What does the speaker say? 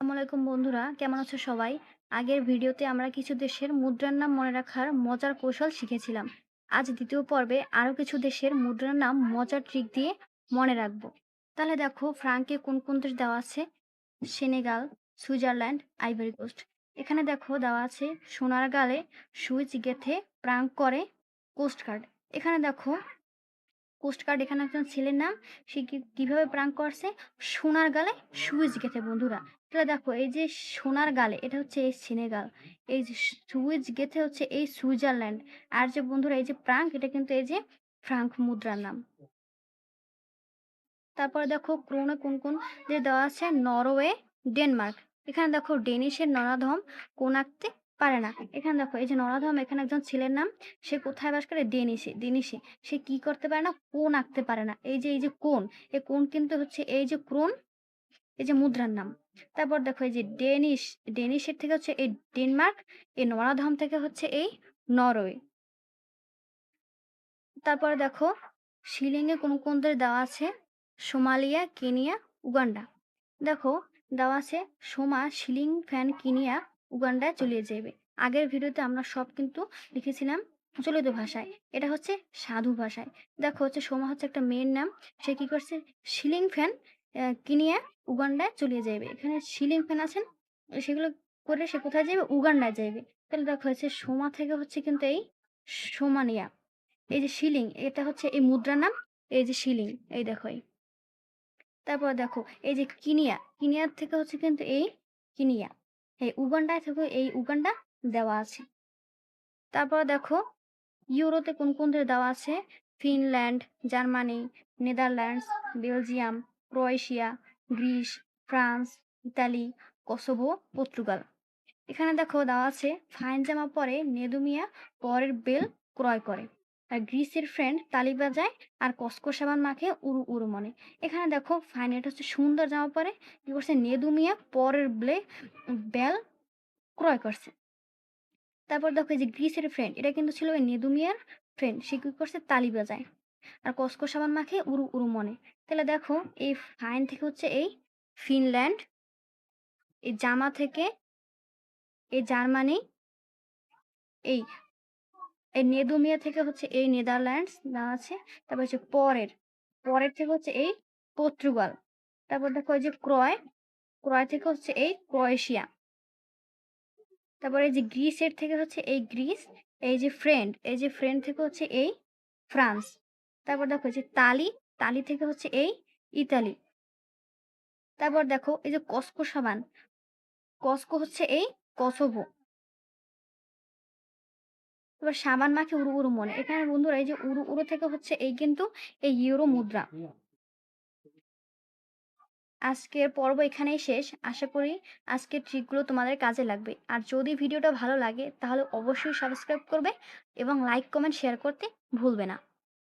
আসসালামু আলাইকুম বন্ধুরা, কেমন আছো সবাই? আগের ভিডিওতে আমরা কিছু দেশের মুদ্রার নাম মনে রাখার মজার কৌশল শিখেছিলাম। আজ দ্বিতীয় পর্বে আরও কিছু দেশের মুদ্রার নাম মজার ট্রিক দিয়ে মনে রাখব। তাহলে দেখো ফ্রাঙ্কে কোন কোন দেশ দেওয়া আছে? Senegal, Switzerland, Ivory Coast. এখানে দেখো দেওয়া আছে, সোনার গালে সুইচ গেথে প্রাঙ্ক করে কোস্টগার্ড এখানে দেখো কোস্টগার্ড এখানে একজন ছেলের নাম, সে কীভাবে প্রাঙ্ক করছে? সোনার গালে সুইচ গেথে বন্ধুরা। তাহলে দেখো, এই যে সোনার গালে, এটা হচ্ছে এই সিনেগাল এই যে সুইচ গেথে হচ্ছে এই সুইজারল্যান্ড। আর যে বন্ধুরা, এই যে প্রাঙ্ক, এটা কিন্তু এই যে ফ্রাঙ্ক মুদ্রার নাম। তারপরে দেখো, ক্রোনে কোন কোন যে দেওয়া আছে, নরওয়ে, ডেনমার্ক। এখানে দেখো, ডেনিশের নরাধম কোন আঁকতে পারে না। এখানে দেখো, এই যে নরাধম, এখানে একজন ছেলের নাম, সে কোথায় বাস করে? ডেনিশে ডেনিশে। সে কি করতে পারে না? কোন আঁকতে পারে না। এই যে এই যে কোন, এই কোন কিন্তু হচ্ছে, এই যে ক্রোন এই যে মুদ্রার নাম। তারপর দেখো এই যে ডেনিশ, ডেনিশের থেকে হচ্ছে এই ডেনমার্ক, এই নরাধম থেকে হচ্ছে এই নরওয়ে। তারপরে দেখো, শিলিংয়ে কোন কোন দেশ দেওয়া আছে? Somalia, Kenya, Uganda. দেখো, দেওয়া আছে সোমা, শিলিং, ফ্যান, কিনিয়া, উগান্ডায় চলে যাবে আগের ভিডিওতে আমরা সব কিন্তু লিখেছিলাম চলিত ভাষায়। এটা হচ্ছে সাধু ভাষায়। দেখো হচ্ছে সোমা হচ্ছে একটা মেয়ের নাম। সে কি করছে? শিলিং, ফ্যান কিনিয়া উগান্ডায় চলে যাবে এখানে শিলিং ফ্যান আছেন? সেগুলো করে সে কোথায় যাবে উগান্ডায় যাবে তাহলে দেখো হচ্ছে সোমা থেকে হচ্ছে কিন্তু এই সোমানিয়া। এই যে শিলিং, এটা হচ্ছে এই মুদ্রার নাম, এই যে শিলিং, এই দেখো এই। তারপর দেখো, এই যে কিনিয়া কিনিয়ার থেকে হচ্ছে কিন্তু এই কিনিয়া, এই উগান্ডায় থেকে এই উগান্ডা দেওয়া আছে। তারপর দেখো, ইউরোতে কোন কোন দেওয়া আছে? Finland, Germany, Netherlands, Belgium Croatia, Greece, France, Italy, Kosovo, Portugal. এখানে দেখো দেওয়া আছে, ফাইন জামা পরে নেদুমিয়া পরের বেল ক্রয় করে। আর গ্রিসের ফ্রেন্ড তালি বাজায় আর কসকো সাবান মাখে উরু উরু মনে। এখানে দেখো, ফাইন, এটা হচ্ছে সুন্দর জামা পরে। কি করছে? নেদুমিয়া পরের ব্লে বেল ক্রয় করছে। তারপর দেখো এই যে গ্রিসের ফ্রেন্ড, এটা কিন্তু ছিল নেদুমিয়ার ফ্রেন্ড, সে কি করছে? তালি বাজায়। আর কসকো সাবান মাখে উরু উড়ু মনে। তাহলে দেখো এই ফাইন থেকে হচ্ছে এই ফিনল্যান্ড, এই জামা থেকে এই জার্মানি, এই এই নেদুমিয়া থেকে হচ্ছে এই নেদারল্যান্ডস দেওয়া আছে। তারপর হচ্ছে পরের পরের থেকে হচ্ছে এই পর্তুগাল। তারপর দেখো এই যে ক্রয় ক্রয় থেকে হচ্ছে এই ক্রোয়েশিয়া। তারপর এই যে গ্রিসের থেকে হচ্ছে এই গ্রিস, এই যে ফ্রেন্ড, এই যে ফ্রেন্ড থেকে হচ্ছে এই ফ্রান্স। তারপর দেখো যে তালি তালি থেকে হচ্ছে এই ইতালি। তারপর দেখো এই যে কসকো সাবান, কসকো হচ্ছে এই কসোভো। এবার সাবান মাখে উড়ু উড়ু মনে। এখানে বন্ধুরা এই যে উরু উড়ু থেকে হচ্ছে এই কিন্তু এই ইউরো মুদ্রা। আজকের পর্ব এখানেই শেষ। আশা করি আজকের ট্রিকগুলো তোমাদের কাজে লাগবে। আর যদি ভিডিওটা ভালো লাগে তাহলে অবশ্যই সাবস্ক্রাইব করবে এবং লাইক, কমেন্ট, শেয়ার করতে ভুলবে না।